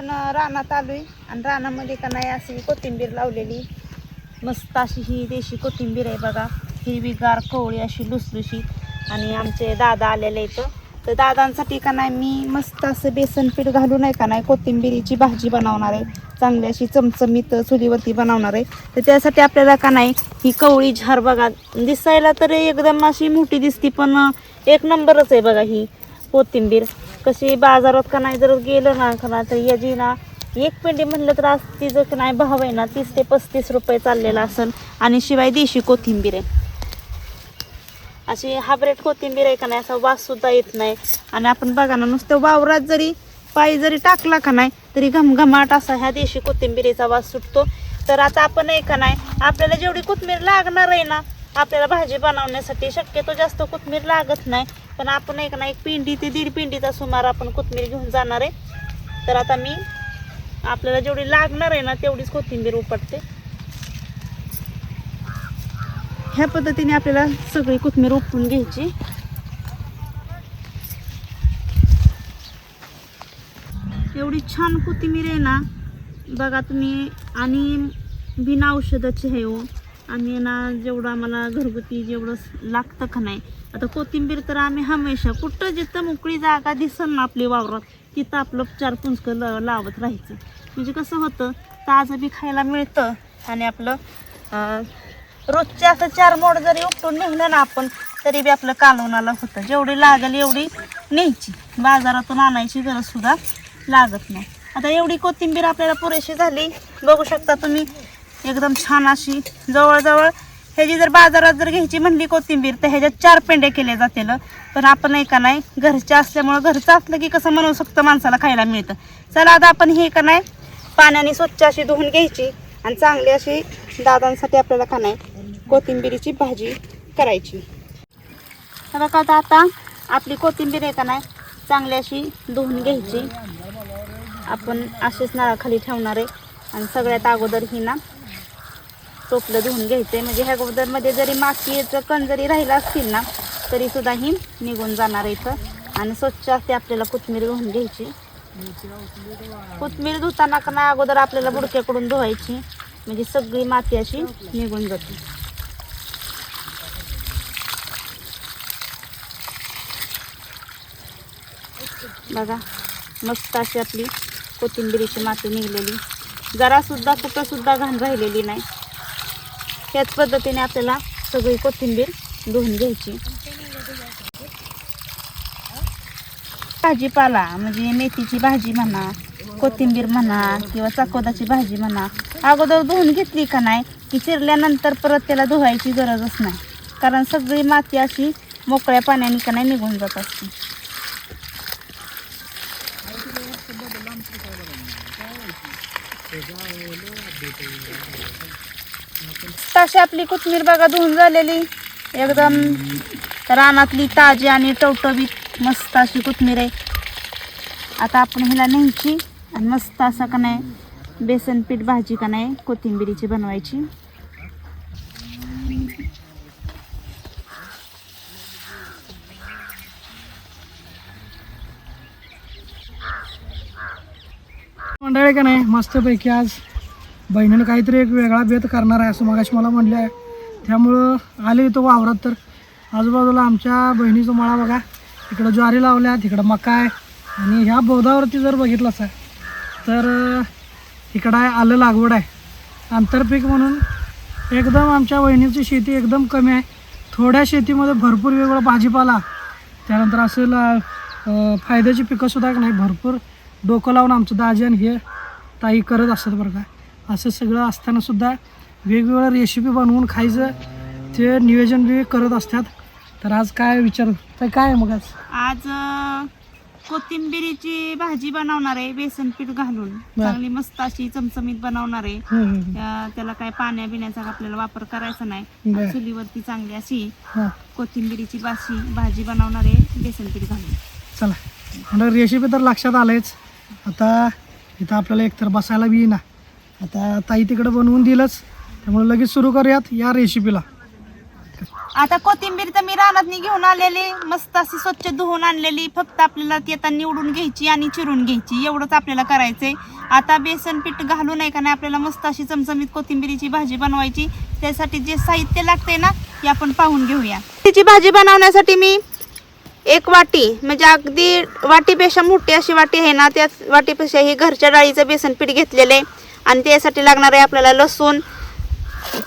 आपण रानात रानात आलोय. आणि रानामध्ये का नाही अशी कोथिंबीर लावलेली. मस्त अशी ही देशी कोथिंबीर आहे बघा. हिरवीगार कवळी अशी लुसलुशी. आणि आमचे दादा आलेले इथं. तर दादांसाठी का नाही मी मस्त असं बेसन पीठ घालू नाही का नाही कोथिंबिरीची भाजी बनवणार आहे. चांगली अशी चमचमीत चुलीवरती बनवणार आहे. तर त्यासाठी आपल्याला का नाही ही कवळी झार बघा. दिसायला तर एकदम अशी मोठी दिसती पण एक नंबरच आहे बघा ही कोथिंबीर. कशी बाजारात का नाही जर गेलं ना का ना तर याची ना एक पेंडी म्हणलं तर आज तिचं का नाही भाव आहे ना तीस ते पस्तीस रुपये चाललेला असेल. आणि शिवाय देशी कोथिंबीर आहे. अशी हायब्रेड कोथिंबीर आहे का नाही असा वाससुद्धा येत नाही. आणि आपण बघा ना नुसतं वावरात जरी पाय जरी टाकला का नाही तरी घमघमाट असा ह्या देशी कोथिंबीरीचा वास सुटतो. तर आता आपण आहे का नाही आपल्याला जेवढी कोथिंबीर लागणार आहे ना आपल्याला भाजी बनवण्यासाठी शक्यतो जास्त कोथिंबीर लागत नाही. पण आपण एक ना एक पिंडी ते दीड पिंडीचा सुमार आपण कोथिंबीर घेऊन जाणार आहे. तर आता मी आपल्याला जेवढी लागणार आहे ना तेवढीच कोथिंबीर उपटते. ह्या पद्धतीने आपल्याला सगळी कोथिंबीर उपटून घ्यायची. एवढी छान कोथिंबीर आहे ना बघा तुम्ही आणि बिना औषधाची आहे हो. आम्ही ना जेवढं आम्हाला घरगुती जेवढं लागतं का नाही आता कोथिंबीर तर आम्ही हमेशा कुठं जिथं मोकळी जागा दिसन ना आपली वावरात तिथं आपलं चार पुंचकं ल लावत राहायचं. म्हणजे कसं होतं ताजं बी खायला मिळतं आणि आपलं रोजचे असं चार मोड जरी उपटून निघलं ना आपण तरी बी आपलं कालवणाला होतं. जेवढी लागेल एवढी न्यायची. बाजारातून आणायची गरज सुद्धा लागत नाही. आता एवढी कोथिंबीर आपल्याला पुरेशी झाली. बघू शकता तुम्ही एकदम छान अशी जवळजवळ ह्याची जर बाजारात जर घ्यायची म्हणली कोथिंबीर तर ह्याच्यात चार पेंडे केले जातील पण आपण नाही का नाही घरच्या असल्यामुळं घरचं असलं की कसं म्हणू शकतं माणसाला खायला मिळतं. चला आता आपण हे का नाही पाण्याने स्वच्छ अशी धुवून घ्यायची आणि चांगली अशी दादांसाठी आपल्याला का नाही कोथिंबीरीची भाजी करायची. तर का आता आता आपली कोथिंबीर आहे का नाही चांगली अशी धुवून घ्यायची. आपण असेच नळाखाली ठेवणार आहे आणि सगळ्यात अगोदर ही ना टोपलं धुवून घ्यायचं आहे म्हणजे ह्या अगोदरमध्ये जरी मातीचं कण जरी राहिलं असतील ना तरी सुद्धा ही निघून जाणार इथं. आणि स्वच्छ असते आपल्याला कोथमीर धुवून घ्यायची. कोथमीर धुताना का नाही अगोदर आपल्याला बुडक्याकडून धुवायची. म्हणजे सगळी माती अशी निघून जाते. बघा मस्त अशी आपली कोथिंबिरीची माती निघलेली. जरासुद्धा कुठंसुद्धा घाण राहिलेली नाही. ह्याच पद्धतीने आपल्याला सगळी कोथिंबीर धुवून घ्यायची. भाजीपाला म्हणजे मेथीची भाजी म्हणा कोथिंबीर म्हणा किंवा चाकोदाची भाजी म्हणा अगोदर धुवून घेतली का नाही की चिरल्यानंतर परत त्याला धुवायची गरजच नाही. कारण सगळी माती अशी मोकळ्या पाण्याने का नाही निघून जात असते. अशी आपली कोथमीर बघा धुवून झालेली. एकदम रानातली ताजी आणि टवटवीत मस्त अशी कोथमीर आहे. आता आपण ह्याला न्यायची आणि मस्त असा का नाही बेसन पीठ भाजी का नाही कोथिंबिरीची बनवायची. मंडळी का नाही? मस्तपैकी आज बहिणीनं काहीतरी एक वेगळा बेत करणार आहे असं मगाशी मला म्हणलं आहे. त्यामुळं आले इथं वावरात तर. आजूबाजूला आमच्या बहिणीचं मळा बघा. इकडं ज्वारी लावल्या तिकडं मका आहे. आणि ह्या बोधावरती जर बघितलंच आहे तर इकडं आहे आलं लागवड आहे. आंतरपीक म्हणून एकदम आमच्या बहिणीची शेती एकदम कमी आहे. थोड्या शेतीमध्ये भरपूर वेगवेगळा भाजीपाला. त्यानंतर असेल फायद्याची पिकंसुद्धा नाही भरपूर डोकं लावून आमचं दाजी आणि हे ताई करत असतात बरं का. असं सगळं असताना सुद्धा वेगवेगळ्या रेसिपी बनवून खायचं ते नियोजन बी करत असतात. तर आज काय विचार? तर काय मग आज? आज अं, कोथिंबिरीची भाजी बनवणार आहे बेसन पीठ घालून. चांगली मस्त अशी चमचमीत बनवणार आहे. हम्म, हम्म, त्या- त्याला काय पाण्या बिण्याचा आपल्याला वापर करायचा नाही. बर. आणि चुलीवरती चांगली अशी हां. कोथिंबिरीची बाशी भाजी बनवणार आहे बेसन पीठ घालून. चला. आणि रेसिपी तर लक्षात आलंच. आता इथं आपल्याला एकतर बसायला बी ना आता ताई तिकडं बनवून दिलंच. त्यामुळे लगेच सुरू करूयात या रेसिपीला आता कोथिंबीर तर मी रानात घेऊन आलेली. मस्त अशी स्वच्छ धुवून आणलेली. फक्त आपल्याला ती आता निवडून घ्यायची आणि चिरून घ्यायची. एवढंच आपल्याला करायचंय. आता बेसन पीठ घालू नाही का नाही? आपल्याला मस्त अशी चमचमीत कोथिंबीरीची भाजी बनवायची. त्यासाठी जे साहित्य लागते ना ते आपण पाहून घेऊया. तिची भाजी बनवण्यासाठी मी एक वाटी म्हणजे अगदी वाटीपेक्षा मोठी अशी वाटी आहे ना त्या वाटीपेक्षा ही घरच्या डाळीचं बेसन पीठ घेतलेलं आहे. आणि त्यासाठी लागणार आहे आपल्याला लसूण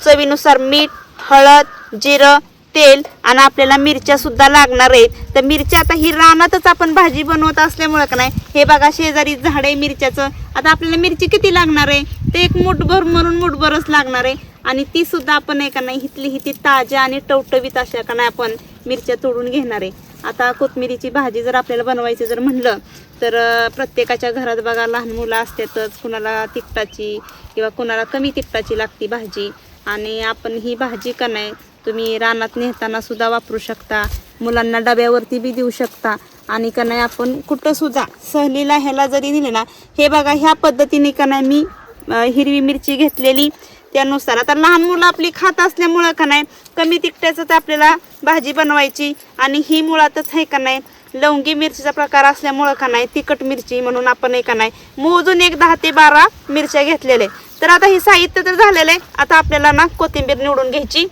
चवीनुसार मीठ हळद जिरं तेल आणि आपल्याला मिरच्या सुद्धा लागणार आहेत. तर मिरच्या आता ही रानातच आपण भाजी बनवत असल्यामुळं का नाही हे बघा शेजारी झाड आहे मिरच्याचं. आता आपल्याला मिरची किती लागणार आहे? ते एक मुठभर म्हणून मुठभरच लागणार आहे. आणि ती सुद्धा आपण आहे का नाही हिथली हिथी ताज्या आणि टवटवीत अशा का नाही आपण मिरच्या तोडून घेणार आहे. आता कोथमिरीची भाजी जर आपल्याला बनवायची जर म्हणलं तर प्रत्येकाच्या घरात बघा लहान मुलं असतातच कुणाला तिखटाची किंवा कुणाला कमी तिखटाची लागती भाजी. आणि आपण ही भाजी का नाही तुम्ही रानात नेताना सुद्धा वापरू शकता. मुलांना डब्यावरती बी देऊ शकता. आणि का नाही आपण कुठं सुद्धा सहलीला ह्याला जरी दिले ना हे बघा ह्या पद्धतीने का नाही मी हिरवी मिरची घेतलेली. त्यानुसार. आता लहान मुलं आपली खात असल्यामुळं का नाही कमी तिखट्याचं तर आपल्याला भाजी बनवायची आणि ही मुळातच आहे का नाही लवंगी मिरचीचा प्रकार असल्यामुळं का नाही तिखट मिरची म्हणून आपण आहे का नाही मोजून एक दहा ते बारा मिरच्या घेतलेले तर आता हे साहित्य तर झालेलं आहे. आता आपल्याला ना कोथिंबीर निवडून घ्यायची.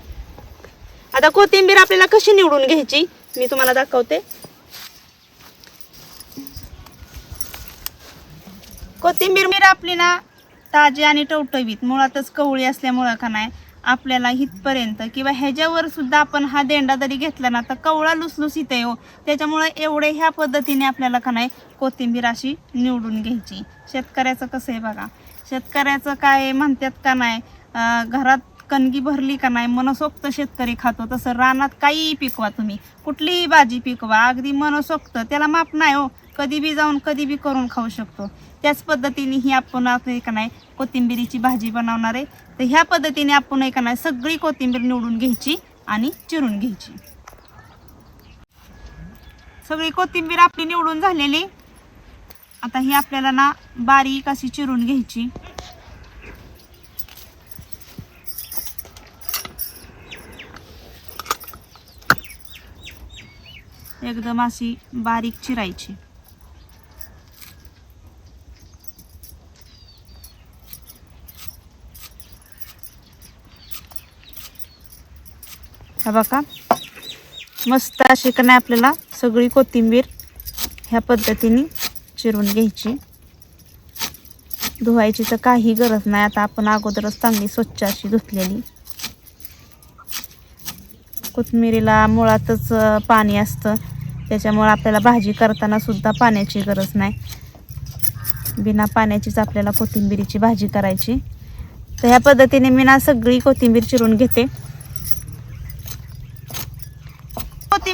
आता कोथिंबीर आपल्याला कशी निवडून घ्यायची? मी तुम्हाला दाखवते. कोथिंबीर मिर आपली ना ताजे आणि टवटवीत मुळातच कवळी असल्यामुळं का नाही आपल्याला इथपर्यंत किंवा ह्याच्यावर सुद्धा आपण हा देंडा जरी घेतला ना तर कवळा लुसलुसीत आहे हो त्याच्यामुळे एवढे ह्या पद्धतीने आपल्याला का नाही कोथिंबीर अशी निवडून घ्यायची. शेतकऱ्याचं कसं आहे बघा शेतकऱ्याचं काय म्हणतात का नाही घरात कणगी भरली का नाही मनसोक्त शेतकरी खातो तसं रानात काहीही पिकवा तुम्ही. कुठलीही भाजी पिकवा अगदी मनसोक्त त्याला माप नाही हो. कधी बी जाऊन कधी बी करून खाऊ शकतो. त्याच पद्धतीने ही आपण आता नाही कोथिंबिरीची भाजी बनवणार आहे. तर ह्या पद्धतीने आपण एक नाही सगळी कोथिंबीर निवडून घ्यायची आणि चिरून घ्यायची. सगळी कोथिंबीर आपली निवडून झालेली. आता ही आपल्याला ना बारीक अशी चिरून घ्यायची. एकदम अशी बारीक चिरायची. हा बघा. मस्त अशी का नाही आपल्याला सगळी कोथिंबीर ह्या पद्धतीने चिरून घ्यायची. धुवायची तर काही गरज नाही. आता आपण अगोदरच चांगली स्वच्छ अशी धुतलेली. कोथिंबिरीला मुळातच पाणी असतं. त्याच्यामुळे आपल्याला भाजी करताना सुद्धा पाण्याची गरज नाही. बिना पाण्याचीच आपल्याला कोथिंबिरीची भाजी करायची. तर ह्या पद्धतीने मी ना सगळी कोथिंबीर चिरून घेते.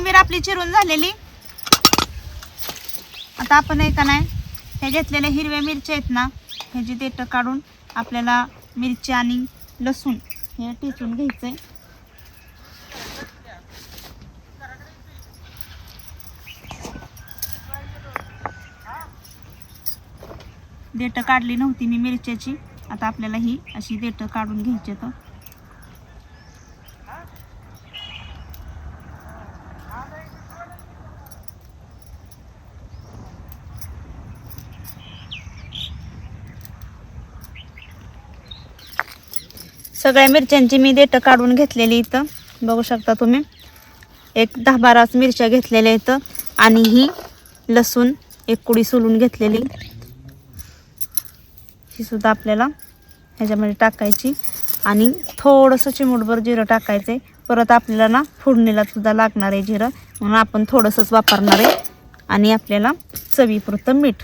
कोथिंबीर आपली चिरून झालेली. आता आपण एका नाही हे घेतलेल्या हिरव्या मिरच्या आहेत ना ह्याची देठं काढून आपल्याला मिरची आणि लसूण हे ठेचून घ्यायचंय. देठं काढली नव्हती मी मिरच्याची. आता आपल्याला ही अशी देठं काढून घ्यायची तर. सगळ्या मिरच्यांची मी देठं काढून घेतलेली इथं. बघू शकता तुम्ही. एक दहा बाराच मिरच्या घेतलेल्या इथं. आणि ही लसूण एक कुडी सोलून घेतलेली. ही सुद्धा आपल्याला ह्याच्यामध्ये टाकायची. आणि थोडंसं चिमूटभर जिरं टाकायचं. आहे परत आपल्याला ना फोडणीला सुद्धा लागणार आहे जिरं. म्हणून आपण थोडंसंच वापरणार आहे. आणि आपल्याला चवीपुरतं मीठ.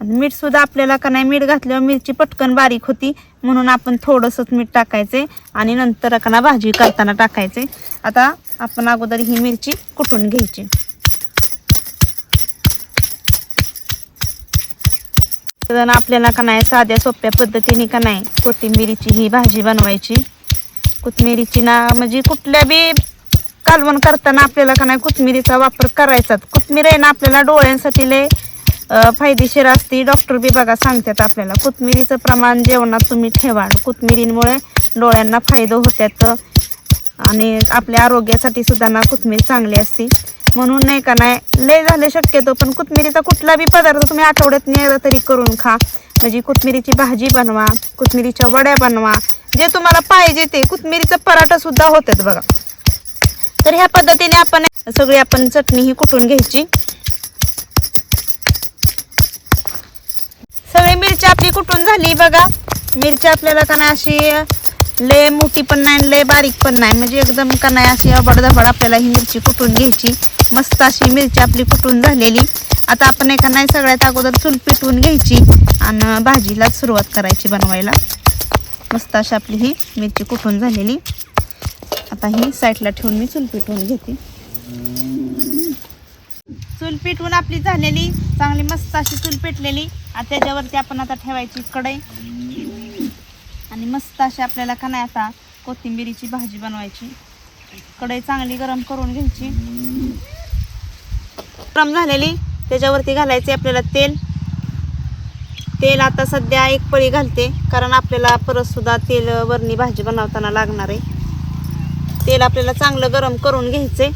आणि मीठसुद्धा आपल्याला का नाही? मीठ घातल्यावर मिरची पटकन बारीक होती. म्हणून आपण थोडंसंच मीठ टाकायचे आणि नंतर का भाजी करताना टाकायचे. आता आपण अगोदर ही मिरची कुटून घ्यायची? तर आपल्याला का नाही साध्या सोप्या पद्धतीने का नाही कोथिंबिरीची ही भाजी बनवायची. कोथिंबिरीची ना म्हणजे कुठल्या बी कालवण करताना आपल्याला का नाही कोथिंबिरीचा वापर करायचाच कोथिंबीर आहे ना आपल्याला डोळ्यांसाठी लय फायदेशीर असते. डॉक्टर बी बघा सांगतात आपल्याला कोथमिरीचं प्रमाण जेवणात तुम्ही ठेवा. कोथिंबिरीमुळे डोळ्यांना फायदा होतात. आणि आपल्या आरोग्यासाठी सुद्धा ना कोथिंबीर चांगली असते. म्हणून नाही का नाही लय झाले शक्यतो पण कोथमिरीचा कुठला बी पदार्थ तुम्ही आठवड्यात एकदा तरी करून खा. म्हणजे कोथमिरीची भाजी बनवा कोथमिरीच्या वड्या बनवा. जे तुम्हाला पाहिजे ते. कोथमिरीचं पराठा सुद्धा होतात बघा. तर ह्या पद्धतीने आपण सगळी आपण चटणी ही कुटून घ्यायची? सगळी मिरची आपली कुठून झाली बघा? मिरची आपल्याला का नाही अशी लय मोठी पण नाही लय बारीक पण नाही. म्हणजे एकदम का नाही अशी अबडधबड आपल्याला ही मिरची कुटून घ्यायची? मस्त अशी मिरची आपली कुटून झालेली? आता आपण एका नाही सगळ्यात अगोदर चूल पिटवून घ्यायची आणि भाजीला सुरुवात करायची बनवायला. मस्त अशी आपली ही मिरची कुटून झालेली? आता ही साईडला ठेवून मी चूल पिटवून घेते. चूल पिटवून आपली झालेली. चांगली मस्त अशी चूल पेटलेली. आणि त्याच्यावरती आपण आता ठेवायची कढई. आणि मस्त अशी आपल्याला का नाही आता कोथिंबिरीची भाजी बनवायची. कढई चांगली गरम करून घ्यायची. गरम झालेली त्याच्यावरती घालायचे आपल्याला तेल. तेल आता सध्या एक पळी घालते कारण आपल्याला परतसुद्धा तेल वरणी भाजी बनवताना लागणार आहे. तेल आपल्याला चांगलं गरम करून घ्यायचे.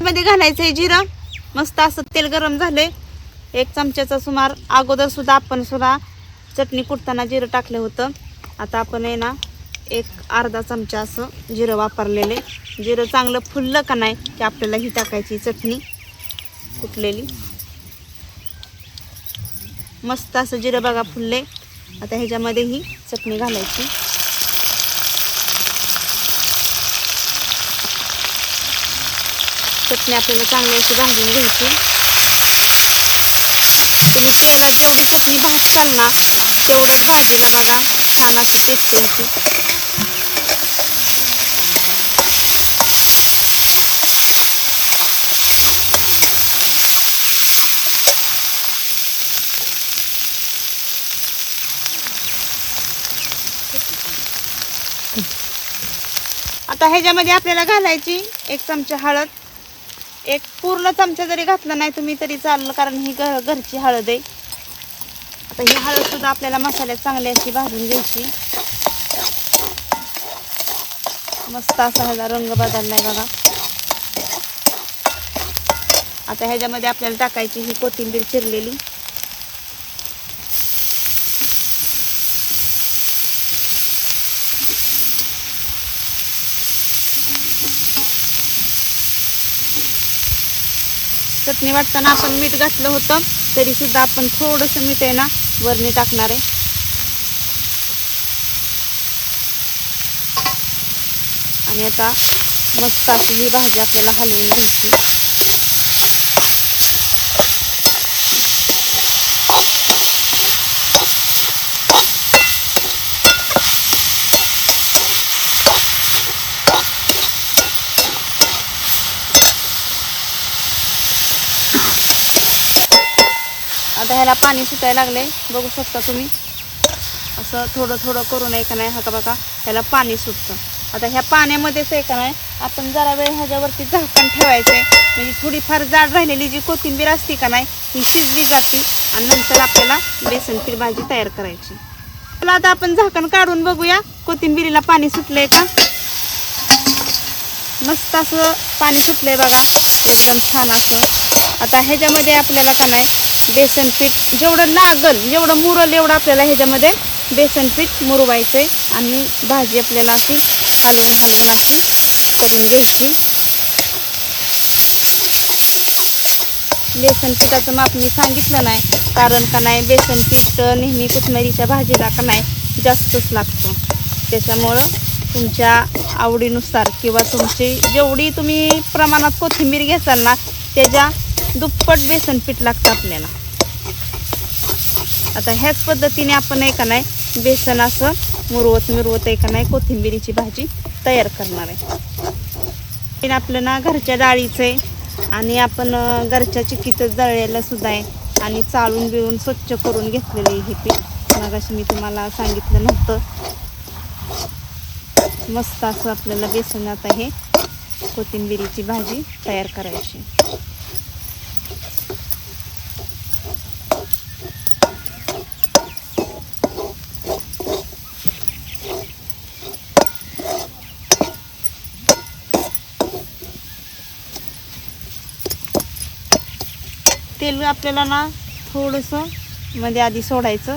मध्ये घालायचं आहे जिरं. मस्त असं तेल गरम झाले एक चमच्याचा सुमार अगोदर सुद्धा आपण सुद्धा चटणी कुटताना जिरं टाकलं होतं. आता आपण आहे ना एक अर्धा चमचा असं जिरं वापरलेले जिरं चांगलं फुललं का नाही की आपल्याला ही टाकायची चटणी कुटलेली. मस्त असं जिरं बघा फुलले आता ह्याच्यामध्ये ही चटणी घालायची. चटणी आपल्याला चांगली अशी भाजून घ्यायची. तुम्ही तेलात जेवढी चटणी भाजताल ना तेवढंच भाजीला बघा छान अशी टेस्ट होती. आता ह्याच्यामध्ये आपल्याला घालायची एक चमचा हळद. एक पूर्ण चमचा जरी घातला नाही तुम्ही तरी चाललं कारण ही घ घरची हळद आहे. आता ही हळद सुद्धा आपल्याला मसाल्यात चांगली अशी भाजून घ्यायची. मस्त असा ह्याचा रंग बदललाय बघा. आता ह्याच्यामध्ये आपल्याला टाकायची ही कोथिंबीर चिरलेली. चटणी वाटताना आपण मीठ घातलं होतं तरी सुद्धा आपण थोडंसं मीठ आहे ना वरणी टाकणार आहे. आणि आता मस्त अशी ही भाजी आपल्याला हलवून घ्यायची आता ह्याला पाणी सुटायला लागले बघू शकता तुम्ही. असं थोडं थोडं करून आहे का नाही हा का बघा ह्याला पाणी सुटतं. आता ह्या पाण्यामध्येच आहे का नाही आपण जरा वेळ ह्याच्यावरती झाकण ठेवायचं आहे म्हणजे थोडीफार जाड राहिलेली जी कोथिंबीर असते का नाही ही शिजली जाते आणि नंतर आपल्याला बेसन भाजी तयार करायची. चला आता आपण झाकण काढून बघूया कोथिंबीरीला पाणी सुटलंय का? मस्त असं पाणी सुटलंय बघा. एकदम छान असं. आता ह्याच्यामध्ये आपल्याला का नाही बेसन पीठ जेवढं लागल जेवढं मुरल एवढं आपल्याला ह्याच्यामध्ये बेसन पीठ मुरवायचं आहे आणि भाजी आपल्याला अशी हलवून हलवून अशी करून घ्यायची. बेसन पिठाचं माप मी सांगितलं नाही. कारण का नाही बेसन पीठ नेहमी कोथिंबीरीच्या भाजीला का नाही जास्तच लागतो. त्याच्यामुळं तुमच्या आवडीनुसार किंवा तुमची जेवढी तुम्ही प्रमाणात कोथिंबीर घेसाल ना त्याच्या दुप्पट बेसन पीठ लागतं आपल्याला. आता ह्याच पद्धतीने आपण आहे का नाही बेसन असं मुरवत मुरवत आहे का नाही कोथिंबिरीची भाजी तयार करणार आहे. आपलं ना घरच्या डाळीचं आहे आणि आपण घरच्या चिकीतच दळलेलं सुद्धा आहे आणि चाळून बिळून स्वच्छ करून घेतलेलं आहे हे पीठ. मगाशी मी तुम्हाला सांगितलं नव्हतं. मस्त असं आपल्याला बेसन आता हे कोथिंबिरीची भाजी तयार करायची तेल आपल्याला ना थोडंसं मध्ये आधी सोडायचं.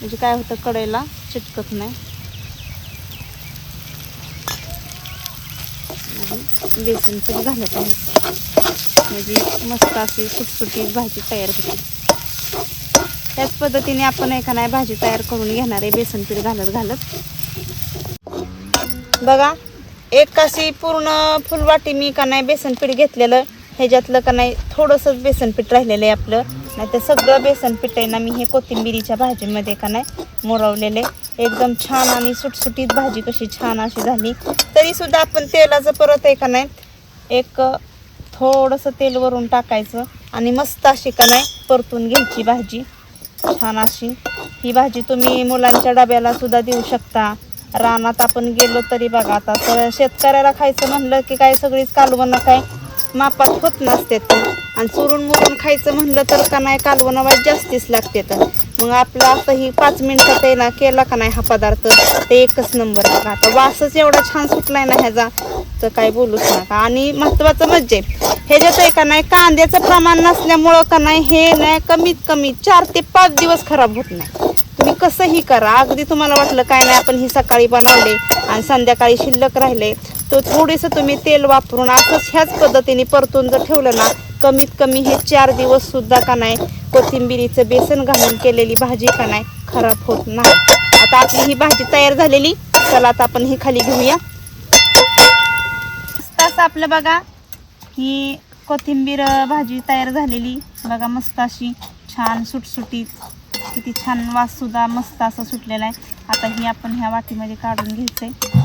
म्हणजे काय होतं कढईला चिटकत नाही. बेसन पीठ घालत आहे म्हणजे मस्त अशी सुटसुटी भाजी तयार होते. त्याच पद्धतीने आपण एका नाही भाजी तयार करून घेणार आहे बेसन पीठ घालत घालत. बघा एक अशी पूर्ण फुलवाटी मी का नाही बेसन पीठ घेतलेलं. ह्याच्यातलं का नाही थोडंसंच बेसन पीठ राहिलेलं आहे आपलं. नाही तर सगळं बेसन पीठ आहे ना मी हे कोथिंबिरीच्या भाजीमध्ये का नाही मोरवलेले एकदम छान आणि सुटसुटीत भाजी कशी छान अशी झाली. तरीसुद्धा आपण तेलाचं परत आहे का नाही एक थोडंसं तेल वरून टाकायचं आणि मस्त अशी का नाही परतून घ्यायची भाजी. छान अशी. ही भाजी तुम्ही मुलांच्या डब्याला सुद्धा देऊ शकता. रानात आपण गेलो तरी बघा आता तर शेतकऱ्याला खायचं म्हणलं की काय सगळीच कालवणं काय मापात होत नसते आणि चुरून मुरून खायचं म्हणलं तर का नाही कालवणं वाईट जास्तीच लागते तर. मग आपलं आता ही पाच मिनटात आहे ना केला का नाही हा पदार्थ? ते एकच नंबर बघा आता वासच एवढा छान सुटलाय ना ह्याचा तर काय बोलूच नका. आणि महत्त्वाचं म्हणजे ह्याच्यात आहे का नाही कांद्याचं प्रमाण नसल्यामुळं का नाही हे नाही कमीत कमी चार ते पाच दिवस खराब होत नाही. तुम्ही कसंही करा. अगदी तुम्हाला वाटलं काय नाही आपण ही सकाळी बनवले आणि संध्याकाळी शिल्लक राहिले. तर थोडंसं तुम्ही तेल वापरून असंच ह्याच पद्धतीने परतून जर ठेवलं ना कमीत कमी हे चार दिवस सुद्धा का नाही कोथिंबिरीचं बेसन घालून केलेली भाजी का नाही खराब होत नाही. आता आपली ही भाजी तयार झालेली चला आता आपण ही खाली घेऊया. तास असं आपलं बघा ही कोथिंबीर भाजी तयार झालेली. बघा मस्त अशी छान सुटसुटीत किती छान वाससुद्धा मस्त असं सुटलेला आहे. आता ही आपण ह्या वाटीमध्ये काढून घ्यायचं आहे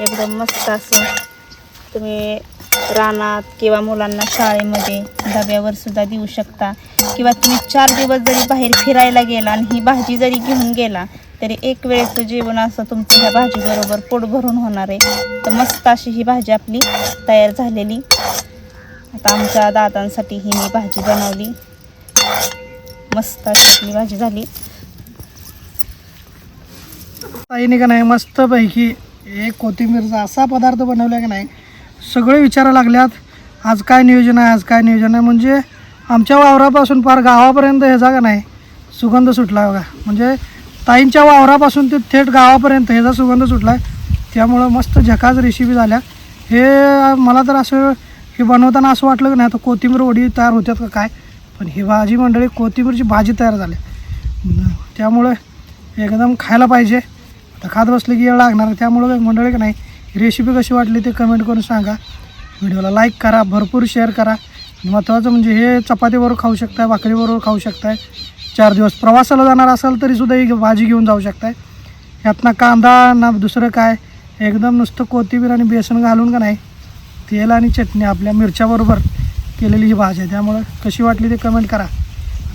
एकदम मस्त असं तुम्ही रानात किंवा मुलांना शाळेमध्ये डब्यावर सुद्धा देऊ शकता. किंवा तुम्ही चार दिवस जरी बाहेर फिरायला गेला आणि ही भाजी जरी घेऊन गेला तरी एक वेळेचं जेवण असं तुमचं ह्या भाजीबरोबर पोट भरून होणार आहे. तर मस्त अशी ही भाजी आपली तयार झालेली. आता आमच्या दादांसाठी ही मी भाजी बनवली. मस्त अशी आपली भाजी झाली. ताईने का नाही मस्तपैकी एक कोथिंबीरचा असा पदार्थ बनवला की नाही सगळे विचारायला लागल्यात आज काय नियोजन आहे आज काय नियोजन आहे. म्हणजे आमच्या वावरापासून फार गावापर्यंत ह्याचा का नाही सुगंध सुटला बघा. म्हणजे ताईंच्या वावरापासून ते थेट गावापर्यंत ह्याचा सुगंध सुटला आहे त्यामुळं मस्त झकाज रेसिपी झाल्या. हे मला तर असं हे बनवताना असं वाटलं की नाही आता कोथिंबीर वडी तयार होत्यात का काय? पण ही भाजी मंडळी कोथिंबीरची भाजी तयार झाली त्यामुळे एकदम खायला पाहिजे. खात बसले की येळ लागणार त्यामुळं मंडळी का नाही? रेसिपी कशी वाटली ते कमेंट करून सांगा. व्हिडिओला लाईक करा भरपूर शेअर करा. महत्त्वाचं म्हणजे हे चपातीबरोबर खाऊ शकताय भाकरीबरोबर खाऊ शकताय. चार दिवस प्रवासाला जाणार असाल तरीसुद्धा ही भाजी घेऊन जाऊ शकताय. यातनं कांदा ना दुसरं काय? एकदम नुसतं कोथिंबीर आणि बेसन घालून का नाही? तेल आणि चटणी आपल्या मिरच्याबरोबर केलेली ही भाजी आहे. त्यामुळं कशी वाटली ते कमेंट करा.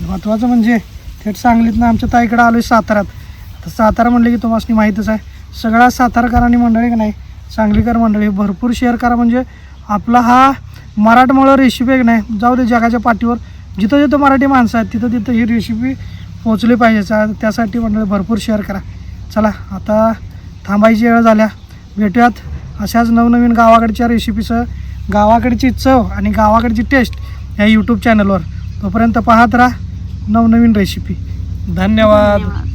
महत्त्वाचं म्हणजे थेट सांगलीतनं आमच्या ताईकडं आलो आहे साताऱ्यात. तर सातारा म्हणलं की तुम्हाला माहीतच आहे सगळ्या सातारकरांनी मंडळी का नाही सांगलीकर मंडळी भरपूर शेअर करा. म्हणजे आपला हा मराठमोळं रेसिपी एक की नाही जाऊ दे जगाच्या पाठीवर. जिथं जिथं मराठी माणसं आहेत तिथं तिथं ही रेसिपी पोचली पाहिजे. त्यासाठी मंडळी भरपूर शेअर करा. चला आता थांबायची वेळ झाल्या. भेटूयात अशाच नवनवीन गावाकडच्या रेसिपीसह गावाकडची चव आणि गावाकडची टेस्ट या यूट्यूब चॅनलवर तोपर्यंत पाहत राहा नवनवीन रेसिपी धन्यवाद. धन्यवाद.